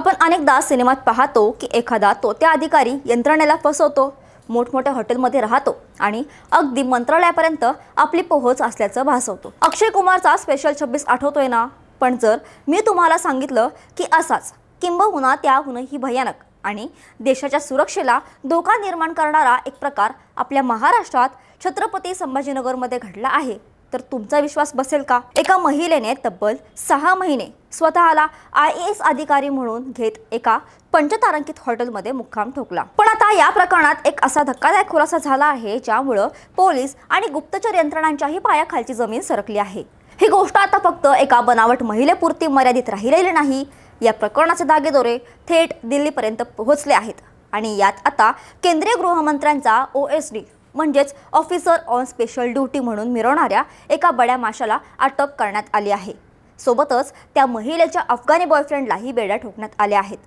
आपण अनेकदा सिनेमात पाहतो की एखादा तोत्या अधिकारी यंत्रणेला फसवतो मोठमोठ्या हॉटेलमध्ये राहतो आणि अगदी मंत्रालयापर्यंत आपली पोहोच असल्याचं भासवतो. अक्षय कुमारचा स्पेशल छब्बीस आठवतोय ना? पण जर मी तुम्हाला सांगितलं की असाच किंबहुना त्याहूनही भयानक आणि देशाच्या सुरक्षेला धोका निर्माण करणारा एक प्रकार आपल्या महाराष्ट्रात छत्रपती संभाजीनगरमध्ये घडला आहे. तर तुमचा विश्वास बसेल का? एका महिलेने तब्बल सहा महिने स्वतःला आय ए एस अधिकारी म्हणून घेत एका पंचतारांकित हॉटेलमध्ये मुक्काम ठोकला. पण आता या प्रकरणात एक असा धक्कादायक खुलासा झाला आहे ज्यामुळं पोलीस आणि गुप्तचर यंत्रणांच्याही पायाखालची जमीन सरकली आहे. ही गोष्ट आता फक्त एका बनावट महिलेपुरती मर्यादित राहिलेली नाही. या प्रकरणाचे दागेदोरे थेट दिल्लीपर्यंत पोहोचले आहेत. आणि यात आता केंद्रीय गृहमंत्र्यांचा ओ एस डी म्हणजेच ऑफिसर ऑन स्पेशल ड्युटी म्हणून मिरवणाऱ्या एका बड्या माशाला अटक करण्यात आली आहे. सोबतच त्या महिलेच्या अफगाणी बॉयफ्रेंडलाही बेड्या ठोकण्यात आल्या आहेत.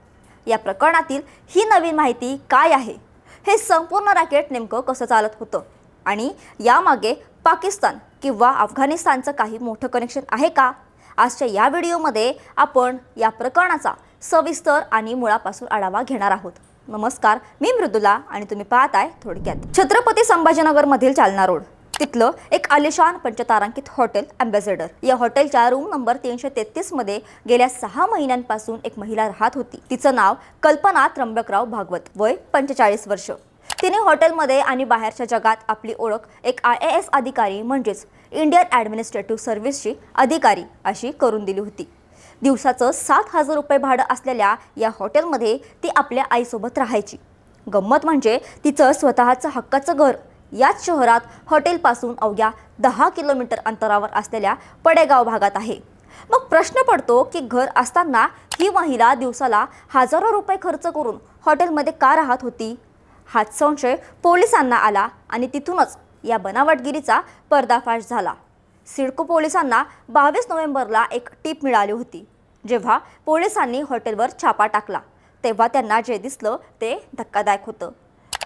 या प्रकरणातील ही नवीन माहिती काय आहे? हे संपूर्ण रॅकेट नेमकं कसं चालत होतं? आणि यामागे पाकिस्तान किंवा अफगाणिस्तानचं काही मोठं कनेक्शन आहे का? आजच्या या व्हिडिओमध्ये आपण या प्रकरणाचा सविस्तर आणि मुळापासून आढावा घेणार आहोत. नमस्कार मी मृदुला आणि तुम्ही पाहत आहे थोडक्यात. छत्रपती संभाजीनगरमधील चालना रोड. तिथलं एक आलिशान पंचतारांकित हॉटेल अँबॅसेडर या हॉटेलच्या रूम नंबर तीनशे तेहतीसमध्ये गेल्या सहा महिन्यांपासून एक महिला राहत होती. तिचं नाव कल्पना त्र्यंबकराव भागवत. वय पंचेचाळीस वर्ष. तिने हॉटेलमध्ये आणि बाहेरच्या जगात आपली ओळख एक आय ए एस अधिकारी म्हणजेच इंडियन ॲडमिनिस्ट्रेटिव्ह सर्व्हिसची अधिकारी अशी करून दिली होती. दिवसाचं सात हजार रुपये भाडं असलेल्या या हॉटेलमध्ये ती आपल्या आईसोबत राहायची. गंमत म्हणजे तिचं स्वतःचं हक्काचं घर याच शहरात हॉटेलपासून अवघ्या दहा किलोमीटर अंतरावर असलेल्या पडेगाव भागात आहे. मग प्रश्न पडतो की घर असताना ही महिला दिवसाला हजारो रुपये खर्च करून हॉटेलमध्ये का राहत होती? हाच संशय पोलिसांना आला आणि तिथूनच या बनावटगिरीचा पर्दाफाश झाला. सिडको पोलिसांना बावीस नोव्हेंबरला एक टीप मिळाली होती. जेव्हा पोलिसांनी हॉटेलवर छापा टाकला तेव्हा त्यांना जे दिसलं ते धक्कादायक होतं.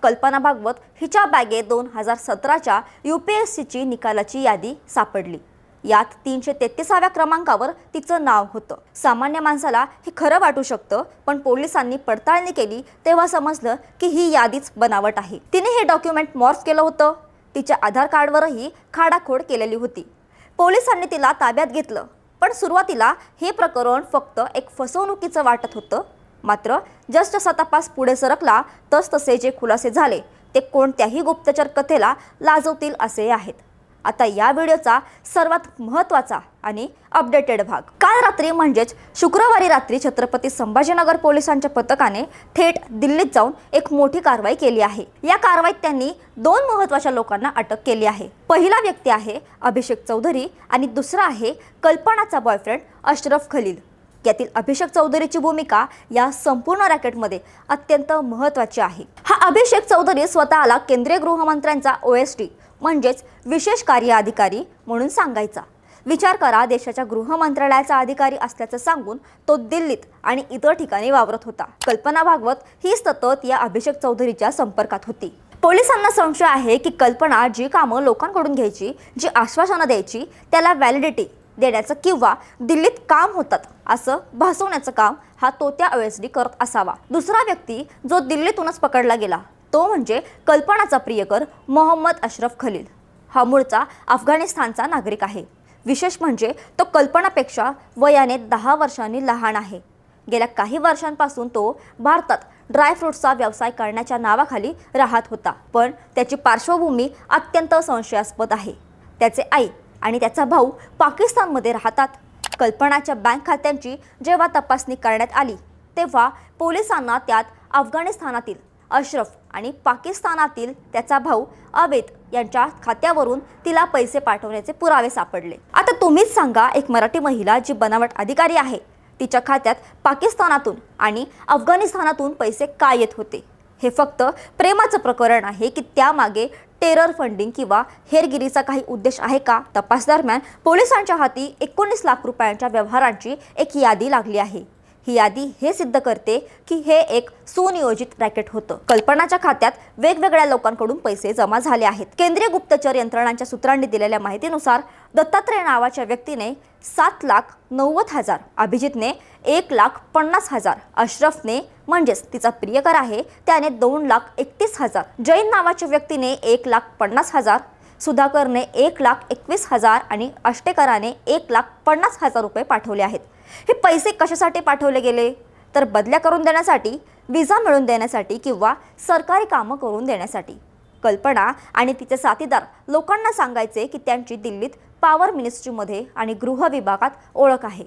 कल्पना भागवत हिच्या बॅगेत दोन हजार सतराच्या यू पी एस सीची निकालाची यादी सापडली. यात तीनशे तेहतीसाव्या क्रमांकावर तिचं नाव होतं. सामान्य माणसाला हे खरं वाटू शकतं पण पोलिसांनी पडताळणी केली तेव्हा समजलं की ही यादीच बनावट आहे. तिने हे डॉक्युमेंट मॉर्फ केलं होतं. तिच्या आधार कार्डवरही खाडाखोड केलेली होती. पोलिसांनी तिला ताब्यात घेतलं. पण सुरुवातीला हे प्रकरण फक्त एक फसवणुकीचं वाटत होतं. मात्र जसजसा तपास पुढे सरकला तसतसे जे खुलासे झाले ते कोणत्याही गुप्तचर कथेला लाजवतील असे आहेत. आता या व्हिडिओचा सर्वात महत्त्वाचा आणि अपडेटेड भाग. काल रात्री म्हणजेच शुक्रवारी रात्री छत्रपती संभाजीनगर पोलिसांच्या पथकाने थेट दिल्लीत जाऊन एक मोठी कारवाई केली आहे. या कारवाईत त्यांनी दोन महत्त्वाच्या लोकांना अटक केली आहे. पहिला व्यक्ती आहे अभिषेक चौधरी आणि दुसरा आहे कल्पनाचा बॉयफ्रेंड अशरफ खलील. यातील अभिषेक चौधरीची भूमिका या संपूर्ण रॅकेटमध्ये अत्यंत महत्त्वाची आहे. हा अभिषेक चौधरी स्वतःला केंद्रीय गृहमंत्र्यांचा ओ एस टी म्हणजेच विशेष कार्य अधिकारी म्हणून सांगायचा. विचार करा देशाच्या गृह मंत्रालयाचा अधिकारी असल्याचं सांगून तो दिल्लीत आणि इतर ठिकाणी वावरत होता. कल्पना भागवत ही सतत या अभिषेक चौधरीच्या संपर्कात होती. पोलिसांना संशय आहे की कल्पना जी कामं लोकांकडून घ्यायची जी आश्वासनं द्यायची त्याला व्हॅलिडिटी देण्याचं किंवा दिल्लीत काम होतात असं भासवण्याचं काम हा तो त्या एस करत असावा. दुसरा व्यक्ती जो दिल्लीतूनच पकडला गेला तो म्हणजे कल्पनाचा प्रियकर मोहम्मद अशरफ खलील. हा मूळचा अफगाणिस्तानचा नागरिक आहे. विशेष म्हणजे तो कल्पनापेक्षा वयाने दहा वर्षांनी लहान आहे. गेल्या काही वर्षांपासून तो भारतात ड्रायफ्रूट्सचा व्यवसाय करण्याच्या नावाखाली राहत होता. पण त्याची पार्श्वभूमी अत्यंत संशयास्पद आहे. त्याचे आई आणि त्याचा भाऊ पाकिस्तानमध्ये राहतात. कल्पनाच्या बँक खात्यांची जेव्हा तपासणी करण्यात आली तेव्हा पोलिसांना त्यात अफगाणिस्तानातील अशरफ आणि पाकिस्तानातील त्याचा भाऊ अबेद यांच्या खात्यावरून तिला पैसे पाठवण्याचे पुरावे सापडले. आता तुम्हीच सांगा एक मराठी महिला जी बनावट अधिकारी आहे तिच्या खात्यात पाकिस्तानातून आणि अफगाणिस्तानातून पैसे का येत होते? हे फक्त प्रेमाचं प्रकरण आहे की त्यामागे टेरर फंडिंग किंवा हेरगिरीचा काही उद्देश आहे का? तपास दरम्यान पोलिसांच्या हाती एकोणीस लाख रुपयांच्या व्यवहारांची एक यादी लागली आहे. ही यादी हे सिद्ध करते की हे एक सुनियोजित रॅकेट होतं. कल्पनाच्या खात्यात वेगवेगळ्या लोकांकडून पैसे जमा झाले आहेत. केंद्रीय गुप्तचर यंत्रणांच्या सूत्रांनी दिलेल्या माहितीनुसार दत्तात्रय नावाच्या व्यक्तीने सात लाख नव्वद हजार अभिजितने एक लाख पन्नास हजार अशरफने म्हणजेच तिचा प्रियकर आहे त्याने दोन लाख एकतीस हजार जैन नावाच्या व्यक्तीने एक लाख पन्नास हजार सुधाकरने एक लाख एकवीस हजार आणि अष्टेकराने एक लाख पन्नास हजार रुपये पाठवले आहेत. हे पैसे कशासाठी पाठवले गेले? तर बदल्या करून देण्यासाठी विजा मिळवून देण्यासाठी किंवा सरकारी कामं करून देण्यासाठी. कल्पना आणि तिचे साथीदार लोकांना सांगायचे की त्यांची दिल्लीत पॉवर मिनिस्ट्रीमध्ये आणि गृह विभागात ओळख आहे.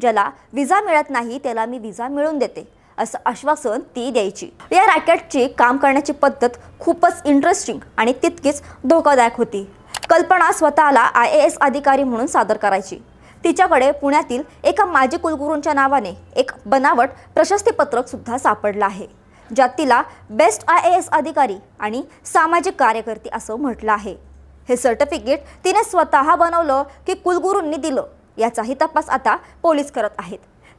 ज्याला विजा मिळत नाही त्याला मी विजा मिळवून देते असं आश्वासन ती द्यायची. या रॅकेटची काम करण्याची पद्धत खूपच इंटरेस्टिंग आणि तितकीच धोकादायक होती. कल्पना स्वतःला आय ए एस अधिकारी म्हणून सादर करायची. तिच्याकडे पुण्यातील एका माजी कुलगुरूंच्या नावाने एक बनावट प्रशस्तीपत्रक सुद्धा सापडलं आहे ज्यात तिला बेस्ट आय ए एस अधिकारी आणि सामाजिक कार्यकर्ती असं म्हटलं आहे. हे सर्टिफिकेट तिने स्वतः बनवलं की कुलगुरूंनी दिलं याचाही तपास आता पोलीस करत आहेत.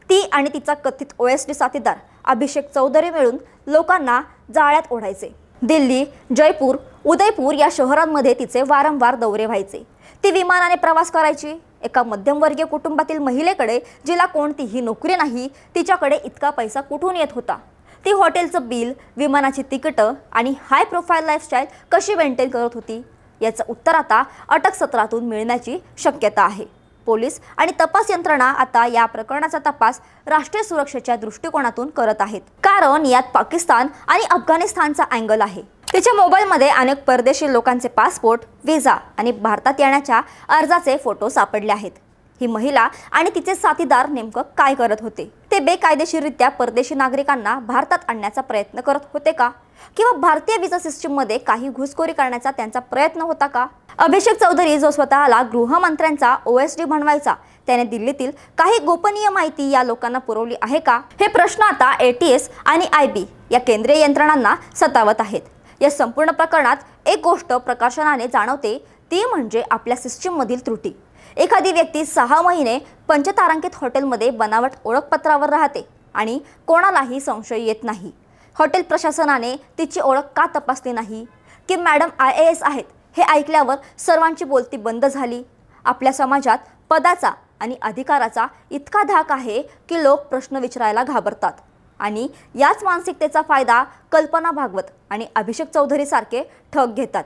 ती आणि तिचा कथित ओ एस डी साथीदार अभिषेक चौधरी मिळून लोकांना जाळ्यात ओढायचे. दिल्ली जयपूर उदयपूर या शहरांमध्ये तिचे वारंवार दौरे व्हायचे. ती विमानाने प्रवास करायची एका मध्यमवर्गीय कुटुंबातील महिलेकडे जिला कोणतीही नोकरी नाही तिच्याकडे इतका पैसा कुठून येत होता? ती हॉटेलचं बिल विमानाची तिकीटं आणि हाय प्रोफाईल लाईफस्टाईल कशी मेंटेन करत होती? याचं उत्तर आता अटक सत्रातून मिळण्याची शक्यता आहे. पोलीस आणि तपास यंत्रणा आता या प्रकरणाचा तपास राष्ट्रीय सुरक्षेच्या दृष्टिकोनातून करत आहेत. कारण यात पाकिस्तान आणि अफगाणिस्तानचा अँगल आहे. तिच्या मोबाईलमध्ये अनेक परदेशी लोकांचे पासपोर्ट व्हिसा आणि भारतात येण्याच्या अर्जाचे फोटो सापडले आहेत. ही महिला आणि तिचे साथीदार नेमकं काय करत होते? ते बेकायदेशीररित्या परदेशी नागरिकांना भारतात आणण्याचा प्रयत्न करत होते का? किंवा भारतीय विजा सिस्टीममध्ये काही घुसखोरी करण्याचा त्यांचा प्रयत्न होता का? अभिषेक चौधरी जो स्वतःला गृहमंत्र्यांचा ओ एस डी बनवायचा त्याने दिल्लीतील काही गोपनीय माहिती या लोकांना पुरवली आहे का? हे प्रश्न आता ए टी एस आणि आय बी या केंद्रीय यंत्रणांना सतावत आहेत. या संपूर्ण प्रकरणात एक गोष्ट प्रकाशनाने जाणवते ती म्हणजे आपल्या सिस्टीममधील त्रुटी. एखादी व्यक्ती सहा महिने पंचतारांकित हॉटेलमध्ये बनावट ओळखपत्रावर राहते आणि कोणालाही संशय येत नाही. हॉटेल प्रशासनाने तिची ओळख का तपासली नाही? की मॅडम आय ए एस आहेत हे ऐकल्यावर सर्वांची बोलती बंद झाली? आपल्या समाजात पदाचा आणि अधिकाराचा इतका धाक आहे की लोक प्रश्न विचारायला घाबरतात. आणि याच मानसिकतेचा फायदा कल्पना भागवत आणि अभिषेक चौधरीसारखे ठग घेतात.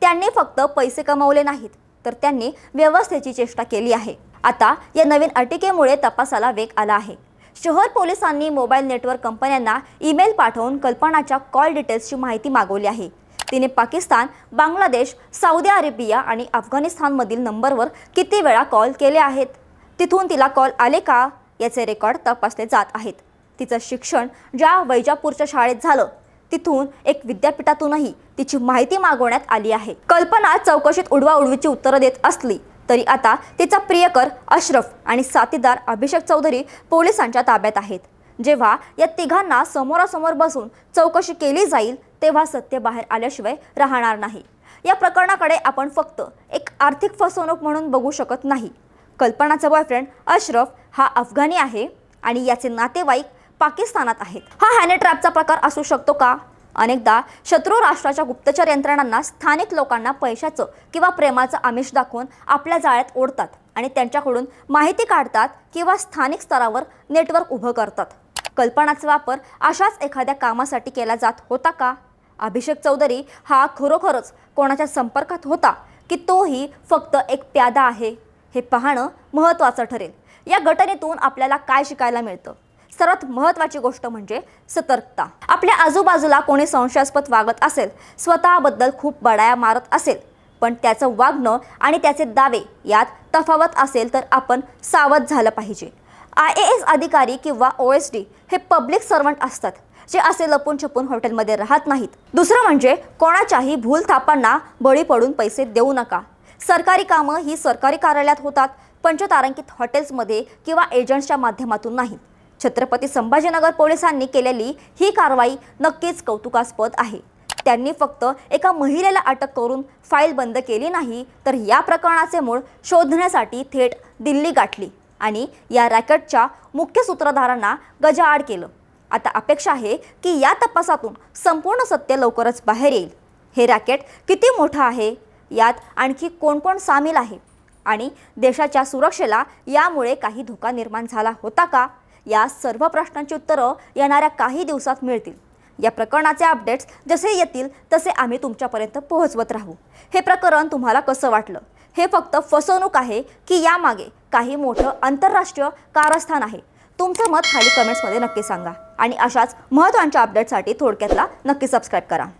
त्यांनी फक्त पैसे कमवले नाहीत तर त्यांनी व्यवस्थेची चेष्टा केली आहे. आता या नवीन अटिकेमुळे तपासाला वेग आला आहे. शहर पोलिसांनी मोबाईल नेटवर्क कंपन्यांना ईमेल पाठवून कल्पनाच्या कॉल डिटेल्सची माहिती मागवली आहे. तिने पाकिस्तान बांगलादेश सौदी अरेबिया आणि अफगाणिस्तानमधील नंबरवर किती वेळा कॉल केले आहेत? तिथून तिला कॉल आले का? याचे रेकॉर्ड तपासले जात आहेत. तिचं शिक्षण ज्या वैजापूरच्या शाळेत झालं तिथून एक विद्यापीठातूनही तिची माहिती मागवण्यात आली आहे. कल्पना चौकशीत उडवाउडवीची उत्तरं देत असली तरी आता तिचा प्रियकर अशरफ आणि साथीदार अभिषेक चौधरी पोलिसांच्या ताब्यात आहेत. जेव्हा या तिघांना समोरासमोर बसून चौकशी केली जाईल तेव्हा सत्य बाहेर आल्याशिवाय राहणार नाही. या प्रकरणाकडे आपण फक्त एक आर्थिक फसवणूक म्हणून बघू शकत नाही. कल्पनाचा बॉयफ्रेंड अशरफ हा अफगाणी आहे आणि याचे नातेवाईक पाकिस्तानात आहेत. हा हॅने ट्रॅपचा प्रकार असू शकतो का? अनेकदा शत्रू राष्ट्राच्या गुप्तचर यंत्रणांना स्थानिक लोकांना पैशाचं किंवा प्रेमाचं आमिष दाखवून आपल्या जाळ्यात ओढतात आणि त्यांच्याकडून माहिती काढतात किंवा स्थानिक स्तरावर नेटवर्क उभं करतात. कल्पनाचा वापर अशाच एखाद्या कामासाठी केला जात होता का? अभिषेक चौधरी हा खरोखरच कोणाच्या संपर्कात होता की तोही फक्त एक प्यादा आहे? हे पाहणं महत्त्वाचं ठरेल. या घटनेतून आपल्याला काय शिकायला मिळतं? सर्वात महत्त्वाची गोष्ट म्हणजे सतर्कता. आपल्या आजूबाजूला कोणी संशयास्पद वागत असेल स्वतःबद्दल खूप बडाया मारत असेल पण त्याचं वागणं आणि त्याचे दावे यात तफावत असेल तर आपण सावध झालं पाहिजे. आय ए एस अधिकारी किंवा ओ एस डी हे पब्लिक सर्वंट असतात जे असे लपून छपून हॉटेलमध्ये राहत नाहीत. दुसरं म्हणजे कोणाच्याही भूलथापांना बळी पडून पैसे देऊ नका. सरकारी कामं ही सरकारी कार्यालयात होतात पंचतारांकित हॉटेल्समध्ये किंवा एजंट्सच्या माध्यमातून नाही छत्रपती संभाजीनगर पोलिसांनी केलेली ही कारवाई नक्कीच कौतुकास्पद आहे. त्यांनी फक्त एका महिलेला अटक करून फाईल बंद केली नाही तर या प्रकरणाचे मूळ शोधण्यासाठी थेट दिल्ली गाठली आणि या रॅकेटच्या मुख्य सूत्रधारांना गजाआड केलं. आता अपेक्षा आहे की या तपासातून संपूर्ण सत्य लवकरच बाहेर येईल. हे रॅकेट किती मोठं आहे? यात आणखी कोण कोण सामील आहे? आणि देशाच्या सुरक्षेला यामुळे काही धोका निर्माण झाला होता का? या सर्व प्रश्नांची उत्तरं येणाऱ्या काही दिवसात मिळतील. या प्रकरणाचे अपडेट्स जसे येतील तसे आम्ही तुमच्यापर्यंत पोहोचवत राहू. हे प्रकरण तुम्हाला कसं वाटलं? हे फक्त फसवणूक आहे की यामागे काही मोठं आंतरराष्ट्रीय कारस्थान आहे? तुमचं मत खाली कमेंट्समध्ये नक्की सांगा. आणि अशाच महत्त्वांच्या अपडेटसाठी थोडक्यातला नक्की सबस्क्राईब करा.